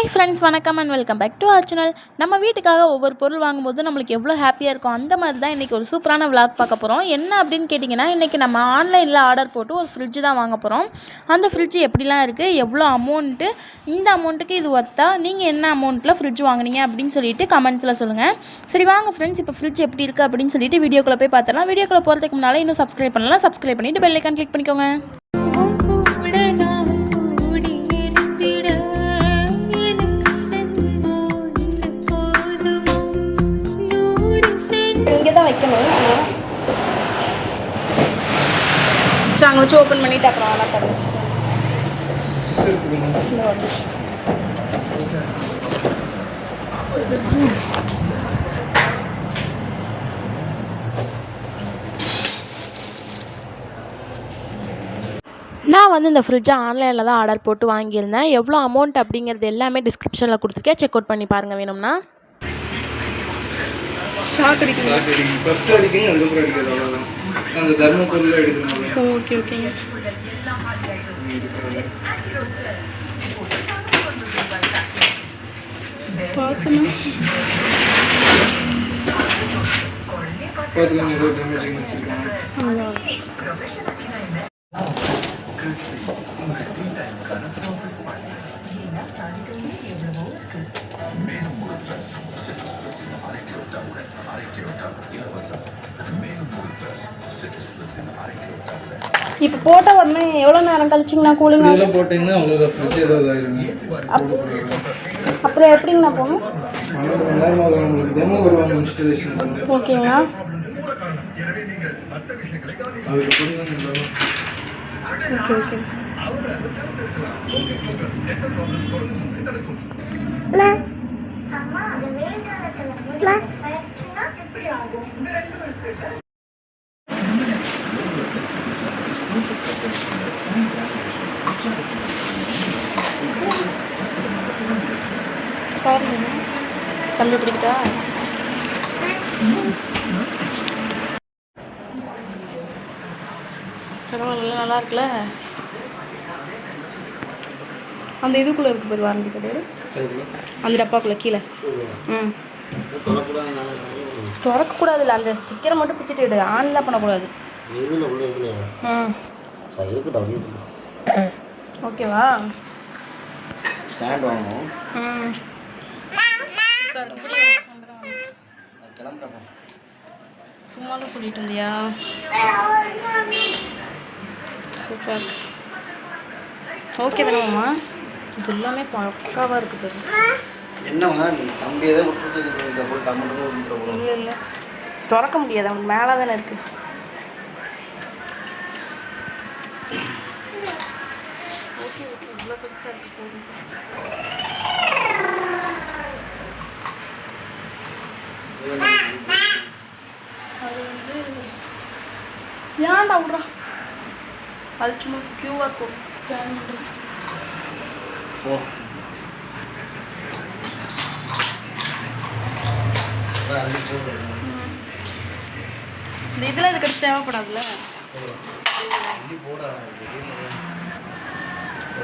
Hi friends வணக்கம் and welcome back to our channel நம்ம வீட்டுக்காக ஒவ்வொரு பொருள் வாங்கும்போது நம்மளுக்கு எவ்வளோ ஹாப்பியாக இருக்கும் அந்த மாதிரி தான் இன்றைக்கி ஒரு சூப்பரான விளாக் பார்க்க போகிறோம் என்ன அப்படின்னு கேட்டிங்கன்னா இன்றைக்கி நம்ம ஆன்லைனில் ஆர்டர் போட்டு ஒரு ஃப்ரிட்ஜ் தான் வாங்க போகிறோம் அந்த ஃப்ரிட்ஜ் எப்படிலாம் இருக்குது எவ்வளோ அமௌண்ட்டு இந்த அமௌண்ட்டுக்கு இது ஒர்த்தா நீங்கள் என்ன அமௌண்ட்டில் ஃப்ரிட்ஜ் வாங்குனீங்க அப்படின்னு சொல்லிட்டு கமெண்ட்ஸில் சொல்லுங்கள் சரி வாங்க ஃப்ரெண்ட்ஸ் இப்போ ஃப்ரிட்ஜ் எப்படி இருக்குது அப்படின்னு சொல்லிட்டு வீடியோக்குள்ளே போய் பார்த்துலாம் வீடியோக்குள்ளே போகிறதுக்கு முன்னால் இன்னும் சப்ஸ்கிரைப் பண்ணலாம். சப்ஸ்கிரைப் பண்ணிவிட்டு பெல்லைக்கான் கிளிக் பண்ணிக்கோங்க. வைக்கணும். சரி அங்கே வச்சு ஓப்பன் பண்ணிவிட்டு அப்புறம் ஆனால் தர வச்சுக்கோங்க நான் வந்து இந்த ஃப்ரிட்ஜை ஆன்லைனில் தான் ஆர்டர் போட்டு வாங்கியிருந்தேன். எவ்வளோ அமௌண்ட் அப்படிங்கிறது எல்லாமே டிஸ்கிரிப்ஷனில் கொடுத்துருக்கேன். செக் அவுட் பண்ணி பாருங்கள் வேணும்னா. ஷாக் அடிக்கணும் ஷார்ட் அடிக்கும் ஃபர்ஸ்ட் அடிக்கும் அதுக்கப்புறம் அடிக்காது அவ்வளோதான் அந்த தர்மபுரியில் எடுக்கணும் ஓகே ஓகேங்க பார்க்கணும் பார்த்துக்கலாம் ஏதோ டேமேஜிங் வச்சுருக்காங்க இப்போ போட்ட உடனே எவ்வளோ நேரம் கழிச்சிங்கண்ணா கூலிங் இதெல்லாம் போட்டிங்கன்னா அவ்வளோதான் ஃப்ரிட்ஜ் அப்புறம் எப்படிங்கண்ணா போகணும்? டெமோ வருவாங்க இன்ஸ்டலேஷன் ஓகேங்கண்ணா. ஓகே ஓகே தம்பி பிடிக்கிட்டா பரவாயில்ல நல்லா இருக்குல்ல? அந்த இதுக்குள்ளே இருக்கு போது வாரண்டி கிடையாது அந்த டப்பாக்குள்ளே கீழே. ம். திறக்கக்கூடாதுல்ல அந்த ஸ்டிக்கரை மட்டும் பிடிச்சிட்டு விடு ஆன்லாம் பண்ணக்கூடாது. ம். ஓகேவா ஸ்டாண்ட் வாங்கணும் ம் நான் கிளம்புறேன். சும்மா தான் சொல்லிட்டு இருந்தியா? சூப்பர் ஓகே தானேம்மா இது எல்லாமே பக்காவாக இருக்குது பாரு. என்னவா நீ தம்பி எதை விட்டுட்டு இல்லை இல்லை. திறக்க முடியாது அவனுக்கு மேலே தானே. இருக்கு ஏன்டா விட்றா? அது சும்மா கியூஆர் கோட் ஸ்கேன். இந்த இதில் இதுக்கு அடுத்து தேவைப்படாதுல்ல.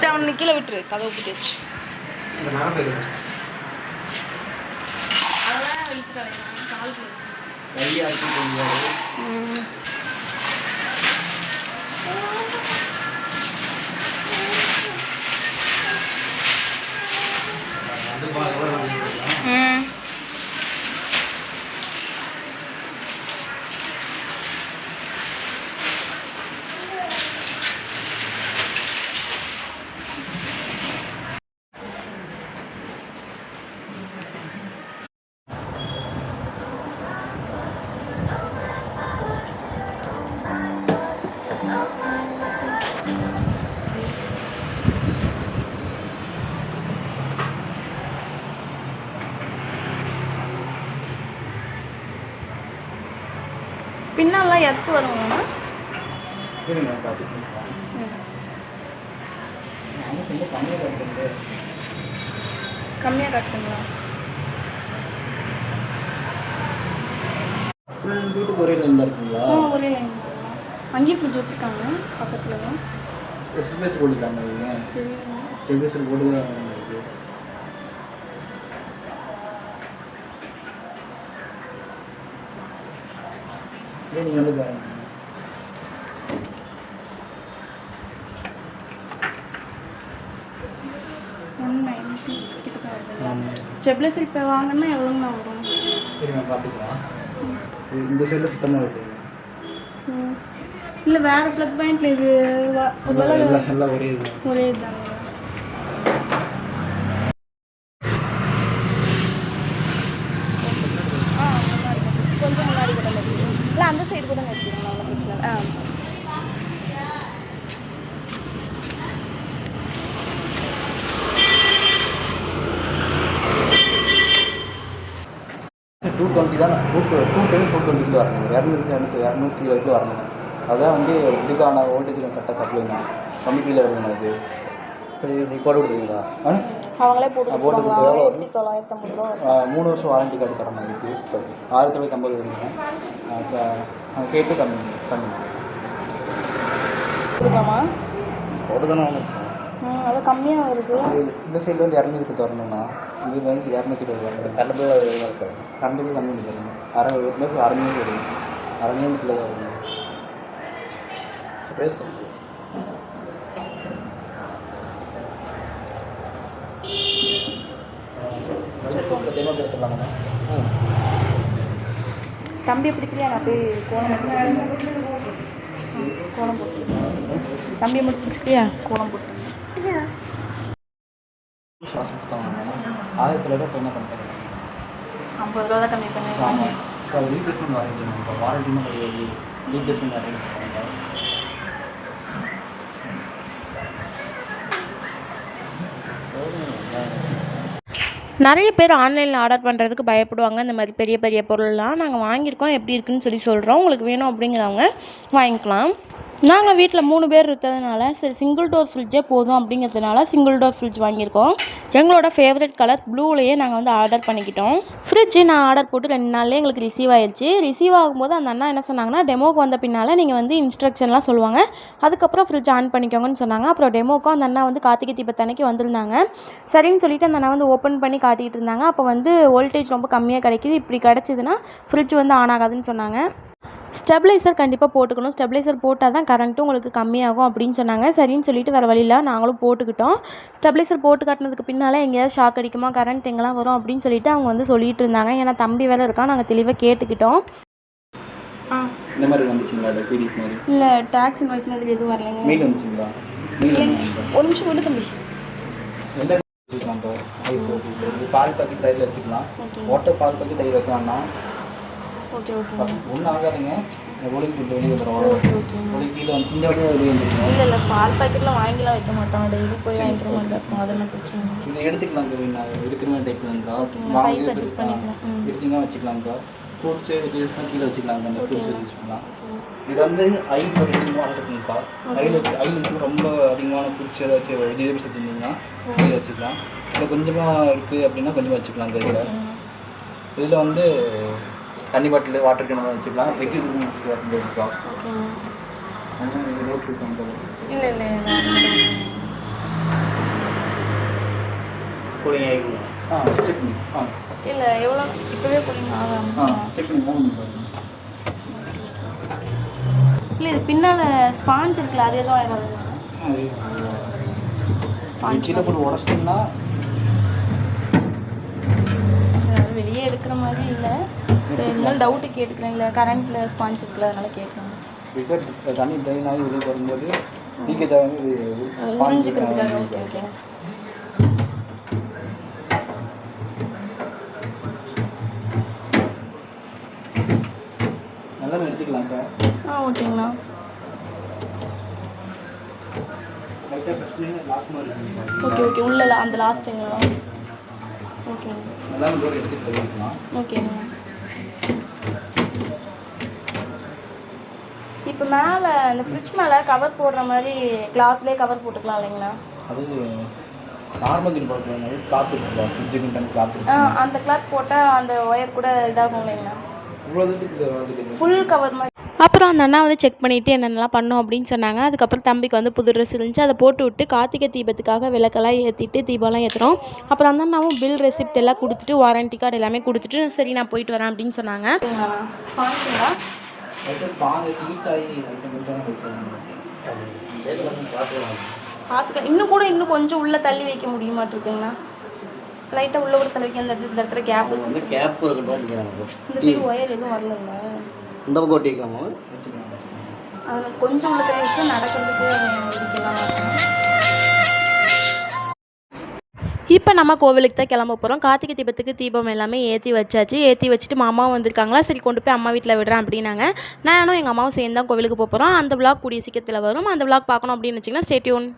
சரி அவனை கீழே விட்டுரு. கதவு பூட்டியாச்சு இந்த நரம்பு எடு. அதெல்லாம் தரேன் கால் பண்ணு. கையை பார்க்கலாம் பின்னாலாம் எத்து வருவாங்க கம்மியாக காட்டுங்களா வீட்டுக்கு ஒரே லைன் இருக்குங்களா? ஒரே லைன் அங்கேயும் ஃப்ரிட்ஜ் வச்சுருக்காங்க பக்கத்தில் தான் ஸ்டெபிலைசர் தெரியுங்க ஸ்டெபிலைசர் போட்டு கிட்ட தான் வருது ஸ்டெபிலைசர் இப்போ வாங்கினா எவ்வளோங்கண்ணா வரும் சரி நான் பார்த்துக்கலாம். இது இந்த சைடில் சுத்தமாக இருக்குது இல்லை வேறு ப்ளக் பாயிண்டில் இது ஒரே இது ஒரே இதுதாங்க கொஞ்சம் முன்னாடி கூட நிறுத்திடுங்க இல்லை அந்த சைடு கூட நிறுத்திடுங்க ஒன்றும் பிரச்சனை இல்லை ஆ சரி. டூ டுவெண்ட்டி தான் two two two ten to டுவெண்ட்டிக்கு வரணும் இரநூத்தி இரநூத்தி இரநூத்தி இருபது வரணும். அதான் வந்து இதுக்கான வோல்டேஜ் கரெக்டாக சப்ளைங்க கம்மி கீழே வருதுங்க அது. நீ போட்டு கொடுத்தீங்களா ஆ? அவங்களே போட்டு போட்டு? கொடுத்தா தொள்ளாயிரத்தி மூணு வருஷம் வாரண்டி கார்டு தர மாதிரி இருக்குது ஆயிரத்தி தொள்ளாயிரத்தி ஐம்பது வருங்க கேட்டு கம்மி கம்மி கொடுக்கலாமா போட்டு தானே ஒன்று ம் அது கம்மியாக வருது. இந்த சைடில் வந்து இரநூறுக்கு வரணும்னா இது வந்து இரநூத்தி இருபது வரணும் கரண்ட் பில் இருக்குது கரண்ட் பில் கம்மி வருங்க அரை மீட்டருக்கு அரை மீட்டர் வருங்க அரை மீட்டருக்குள்ளே தான் வருங்க பேசு டெமோக்கு எடுத்துடலாமா ம் தம்பியை பிடிக்கலையா நான் போய் கோலம் போட்டு கோலம் போட்டு தம்பியை மட்டும் பிடிச்சிக்கலையா கோலம் போட்டு சுவாசம் ஆயிரத்தி என்ன ஐம்பது ரூபா தான் கம்மி இப்போ ரீப்ளேஸ்மெண்ட் வாரண்டி இப்போ கிடையாது ரீப்ளேஸ்மெண்ட் வாரண்டி நிறைய பேர் ஆன்லைனில் ஆர்டர் பண்ணுறதுக்கு பயப்படுவாங்க. இந்த மாதிரி பெரிய பெரிய பொருள்லாம் நாங்கள் வாங்கியிருக்கோம். எப்படி இருக்குன்னு சொல்லி சொல்கிறோம் உங்களுக்கு வேணும் அப்படிங்கிறவங்க வாங்கிக்கலாம். நாங்கள் வீட்டில் மூணு பேர் இருக்கிறதுனால சரி சிங்கிள் டோர் ஃப்ரிட்ஜே போதும் அப்படிங்கிறதுனால சிங்கிள் டோர் ஃப்ரிட்ஜ் வாங்கியிருக்கோம். எங்களோட ஃபேவரட் கலர் ப்ளூலேயே நாங்கள் வந்து ஆர்டர் பண்ணிக்கிட்டோம். ஃப்ரிட்ஜு நான் ஆர்டர் போட்டு ரெண்டு நாள்லேயே எங்களுக்கு ரிசீவ் ஆயிடுச்சு ரிசீவ் ஆகும்போது அந்த அண்ணா என்ன சொன்னாங்கன்னா டெமோக்கு வந்த பின்னால் நீங்கள் வந்து இன்ஸ்ட்ரக்ஷன்லாம் சொல்லுவாங்க. அதுக்கப்புறம் ஃப்ரிட்ஜ் ஆன் பண்ணிக்கோங்கன்னு சொன்னாங்க. அப்புறம் டெமோக்கும் அந்த அண்ணா வந்து கார்த்திகை தீபத்தன்னைக்கு வந்திருந்தாங்க. சரின்னு சொல்லிட்டு அந்த அண்ணா வந்து ஓப்பன் பண்ணி காட்டிகிட்டு இருந்தாங்க. அப்போ வந்து வோல்டேஜ் ரொம்ப கம்மியாக கிடைக்குது. இப்படி கிடச்சிதுன்னா ஃப்ரிட்ஜ் வந்து ஆன் ஆகாதுன்னு சொன்னாங்க. ஸ்டெபிளைசர் கண்டிப்பாக போட்டுக்கணும். ஸ்டெபிளைசர் போட்டால் தான் கரண்ட்டும் உங்களுக்கு கம்மியாகும் அப்படின்னு சொன்னாங்க. சரின்னு சொல்லிட்டு வேறு வழியில் நாங்களும் போட்டுக்கிட்டோம். ஸ்டெபிளைசர் போட்டு காட்டினதுக்கு பின்னால் எங்கேயாவது ஷாக் அடிக்குமா கரண்ட் எங்கெல்லாம் வரும் அப்படின்னு சொல்லிட்டு அவங்க வந்து சொல்லிட்டு இருந்தாங்க. ஏன்னா தம்பி வேலை இருக்கான் நாங்கள் தெளிவாக கேட்டுக்கிட்டோம். இந்த மாதிரி வந்துச்சுங்களா? அது பிடிஎஃப் மாதிரி? இல்லை டேக்ஸ் இன்வாய்ஸ் மாதிரி எதுவும் வரலைங்க. மெயில் வந்துச்சுங்களா? ஒரு நிமிஷம் தம்பி. எந்த வச்சுக்கலாம் பால் பாக்கெட் தயிர் வச்சுக்கலாம். ஓட்ட பால் பாக்கெட் தயிர் வைக்க வேண்டாம் ஓகே ஓகே ஒன்றும் ஆகாதுங்க. ஒளிக்கு விட்டு வெளியே ஒளி கீழே வந்து இந்த வழியாக வெளியே வந்துருக்கும் இல்லை இல்லை பால் பாக்கெட்லாம் வாங்கிலாம் வைக்க மாட்டோம். டெய்லி போய் வாங்கிக்கிற மாதிரி இருக்கும் அதெல்லாம் பிரச்சனை. இதை எடுத்துக்கலாங்க நான் இருக்கிற மாதிரி பண்ணிக்கலாம். எடுத்தீங்கன்னா வச்சுக்கலாம்க்கா. ஃப்ரூட்ஸு வெஜிடபிள்ஸ்லாம் கீழே வச்சுக்கலாங்க அந்த ஃப்ரூட்ஸ் வச்சுக்கலாம் இது வந்து ஐ ரெண்டு மூணு இருக்குங்கக்கா ஐயில் வச்சு ஐயில் வச்சு ரொம்ப அதிகமான ஃப்ரூட்ஸ் ஏதாச்சும் வெஜிடபிள்ஸ் வச்சுருந்தீங்கன்னா கீழே வச்சுக்கலாம். இல்லை கொஞ்சமாக இருக்குது அப்படின்னா கொஞ்சமாக வச்சுக்கலாம் இதில். இதில் வந்து தண்ணி பாட்டில் வாட்டர் கேன் வச்சுக்கலாம். லிக்விட் இருக்கா ஓகேங்க ஆனால் ரோட் இருக்காங்க இல்லை இல்லை கூலிங் ஆகிக்கணும் ஆ செக் பண்ணி. ஆ. இல்லை எவ்வளோ? இப்போவே கூலிங் ஆக ஆ ஆரம்பிச்சோம் செக் பண்ணி மூணு பாருங்க இல்லை இது பின்னால் ஸ்பாஞ்ச் இருக்குல்ல அது எதுவும் ஆகாதுங்க ஸ்பாஞ்ச் கீழே போட்டு உடச்சிட்டிங்கன்னா வெளியே எடுக்கிற மாதிரி இல்லை. இருந்தாலும் டவுட்டு கேட்டுக்கிறேன் கரண்ட்டில் ஸ்பாஞ்ச் இருக்குல்ல அதனால கேட்குறேன். தண்ணி ட்ரைன் ஆகி வெளியே வரும்போது லீக்கேஜ் ஆகி புரிஞ்சுக்கிறதுக்காக ஓகே ஓகே நல்லா எடுத்துக்கலாம் சார். ஆ ஓகேங்கண்ணா ஓகே ஓகே உள்ள அந்த லாஸ்ட்டுங்களா ஓகேங்க ஓகேங்க இப்போ மேலே இந்த ஃப்ரிட்ஜ் மேலே கவர் போடுற மாதிரி கிளாத்லேயே கவர் போட்டுக்கலாம் இல்லைங்களா? அது நார்மல் தண்ணி போட்டுருவாங்க காற்று இருக்குல்ல ஃப்ரிட்ஜுக்கு ஆ இருக்கு அந்த கிளாத் போட்டால் அந்த ஒயர் கூட இதாகும் இல்லைங்களா? ஃபுல் கவர் மாதிரி. அப்புறம் அந்த அண்ணா வந்து செக் பண்ணிவிட்டு என்னென்னலாம் பண்ணோம் அப்படின்னு சொன்னாங்க. அதுக்கப்புறம் தம்பிக்கு வந்து புது ட்ரெஸ் இருந்துச்சு. அதை போட்டு விட்டு கார்த்திகை தீபத்துக்காக விளக்கெல்லாம் ஏற்றிட்டு தீபம்லாம் ஏற்றுறோம் அப்புறம் அந்த அண்ணாவும் பில் ரெசிப்ட் எல்லாம் கொடுத்துட்டு வாரண்டி கார்டு எல்லாமே கொடுத்துட்டு சரி நான் போயிட்டு வரேன் அப்படின்னு சொன்னாங்க. பார்த்துக்க. இன்னும் கூட இன்னும் கொஞ்சம் உள்ளே தள்ளி வைக்க முடிய மாட்டிருக்குங்கண்ணா லைட்டாக உள்ளே கூட தள்ளி வைக்க அந்த இடத்துல- இடத்துல கேப் வந்து கேப் இருக்கட்டும் இந்த சைடு ஒயர் எதுவும் வரலல்ல? இந்த பக்கம் ஒட்டிக்கலாமா அதில் கொஞ்சம் உள்ள தள்ளி வச்சு நடக்கிறதுக்கு இப்போ நம்ம கோவிலுக்கு தான் கிளம்ப போகிறோம் கார்த்திகை தீபத்துக்கு தீபம் எல்லாமே ஏற்றி வச்சாச்சு. ஏற்றி வச்சுட்டு மாமாவும் வந்திருக்காங்களா? சரி கொண்டு போய் அம்மா வீட்டில் விடுறேன் அப்படின்னாங்க. நானும் எங்கள் அம்மாவும் சேர்ந்து தான் கோவிலுக்கு போகிறோம் அந்த விளாக் கூடிய சீக்கிரத்தில் வரும். அந்த விளாக் பார்க்கணும் அப்படின்னு வச்சிங்கன்னா ஸ்டேட்யூன்